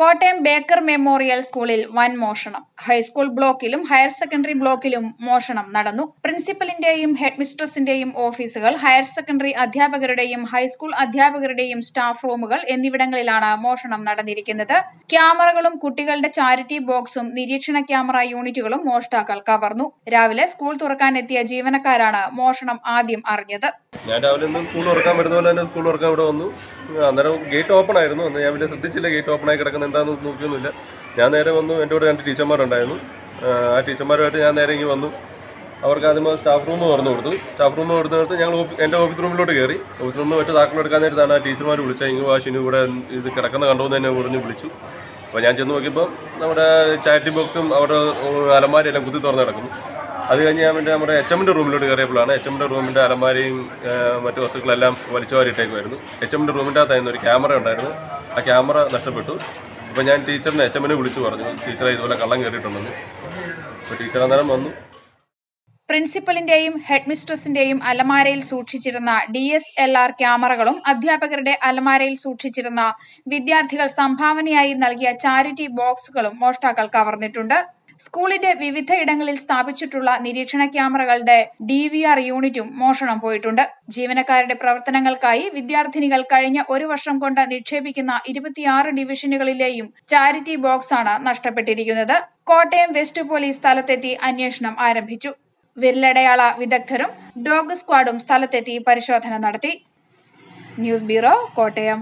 Kottayam Baker memorial സ്കൂളിൽ വൻ മോഷണം. ഹൈസ്കൂൾ ബ്ലോക്കിലും ഹയർ സെക്കൻഡറി ബ്ലോക്കിലും മോഷണം നടന്നു. പ്രിൻസിപ്പലിന്റെയും ഹെഡ്മിസ്ട്രസിന്റെയും ഓഫീസുകൾ ഹയർ സെക്കൻഡറി അധ്യാപകരുടെയും ഹൈസ്കൂൾ അധ്യാപകരുടെയും സ്റ്റാഫ് റൂമുകൾ എന്നിവിടങ്ങളിലാണ് മോഷണം നടന്നിരിക്കുന്നത്. ക്യാമറകളും കുട്ടികളുടെ ചാരിറ്റി ബോക്സും നിരീക്ഷണ ക്യാമറ യൂണിറ്റുകളും മോഷ്ടാക്കൾ കവർന്നു. രാവിലെ സ്കൂൾ തുറക്കാനെത്തിയ ജീവനക്കാരാണ് മോഷണം ആദ്യം അറിഞ്ഞത്. ഞാൻ രാവിലെ സ്കൂൾ തുറക്കാൻ വരുന്ന പോലെ തന്നെ സ്കൂൾ തുറക്കാൻ ഇവിടെ വന്നു. അന്നേരം ഗേറ്റ് ഓപ്പൺ ആയിരുന്നു. ഞാൻ ശ്രദ്ധിച്ചില്ല ഗേറ്റ് ഓപ്പൺ ആയി കിടക്കുന്ന എന്താണെന്ന് നോക്കിയൊന്നുമില്ല. ഞാൻ നേരെ വന്നു എന്റെ കൂടെ രണ്ട് ടീച്ചർമാരുണ്ടായിരുന്നു. ആ, ടീച്ചർമാരുമായിട്ട് ഞാൻ നേരെ ഇങ്ങ് വന്നു. അവർക്ക് ആദ്യം സ്റ്റാഫ് റൂം തുറന്നു കൊടുത്തു. സ്റ്റാഫ് റൂം തുറന്നു കൊടുത്ത് ഞങ്ങൾ എന്റെ ഓഫീസ് റൂമിലോട്ട് കയറി. ഓഫീസ് റൂമിൽ മറ്റു താക്കൾ എടുക്കാൻ നേരത്താണ് ആ ടീച്ചർമാർ വിളിച്ചത്. ഇങ്ങ് വാശിന് ഇവിടെ ഇത് കിടക്കുന്ന കണ്ടുവെന്ന് തന്നെ പറഞ്ഞ് വിളിച്ചു. അപ്പോൾ ഞാൻ ചെന്ന് നോക്കിയപ്പോൾ നമ്മുടെ ചാറ്റി ബോക്സും അവരുടെ അലമാരി എല്ലാം കുത്തി തുറന്ന് കിടക്കുന്നു. അത് കഴിഞ്ഞ് ഞാൻ വേണ്ടി നമ്മുടെ എച്ച് എമ്മിന്റെ റൂമിലോട്ട് കയറിയപ്പോഴാണ് എച്ച് എമ്മിന്റെ റൂമിന്റെ അലമാരിയും മറ്റു വസ്തുക്കളെല്ലാം വലിച്ചു വാരിയിട്ടേക്കുമായിരുന്നു. എച്ച് എമ്മിന്റെ റൂമിന്റെ അകത്തായിരുന്നു ഒരു ക്യാമറ ഉണ്ടായിരുന്നു. ആ ക്യാമറ നഷ്ടപ്പെട്ടു. അപ്പോൾ ഞാൻ ടീച്ചറിനെ എച്ച് എമ്മിനെ വിളിച്ചു പറഞ്ഞു. ടീച്ചറെ ഇതുപോലെ കള്ളം കയറിയിട്ടുണ്ടെന്ന് അപ്പോൾ ടീച്ചർ അന്നേരം വന്നു. പ്രിൻസിപ്പലിന്റെയും ഹെഡ്മിസ്ട്രസിന്റെയും അലമാരയിൽ സൂക്ഷിച്ചിരുന്ന ഡി എസ് എൽ ആർ ക്യാമറകളും അധ്യാപകരുടെ അലമാരയിൽ സൂക്ഷിച്ചിരുന്ന വിദ്യാർത്ഥികൾ സംഭാവനയായി നൽകിയ ചാരിറ്റി ബോക്സുകളും മോഷ്ടാക്കൾ കവർന്നിട്ടുണ്ട്. സ്കൂളിന്റെ വിവിധ ഇടങ്ങളിൽ സ്ഥാപിച്ചിട്ടുള്ള നിരീക്ഷണ ക്യാമറകളുടെ ഡി വി ആർ യൂണിറ്റും മോഷണം പോയിട്ടുണ്ട്. ജീവനക്കാരുടെ പ്രവർത്തനങ്ങൾക്കായി വിദ്യാർത്ഥിനികൾ കഴിഞ്ഞ ഒരു വർഷം കൊണ്ട് നിക്ഷേപിക്കുന്ന ഇരുപത്തിയാറ് ഡിവിഷനുകളിലെയും ചാരിറ്റി ബോക്സാണ് നഷ്ടപ്പെട്ടിരിക്കുന്നത്. കോട്ടയം വെസ്റ്റ് പോലീസ് സ്ഥലത്തെത്തി അന്വേഷണം ആരംഭിച്ചു. വിരലടയാള വിദഗ്ധരും ഡോഗ് സ്ക്വാഡും സ്ഥലത്തെത്തി പരിശോധന നടത്തി. News bureau Kottayam.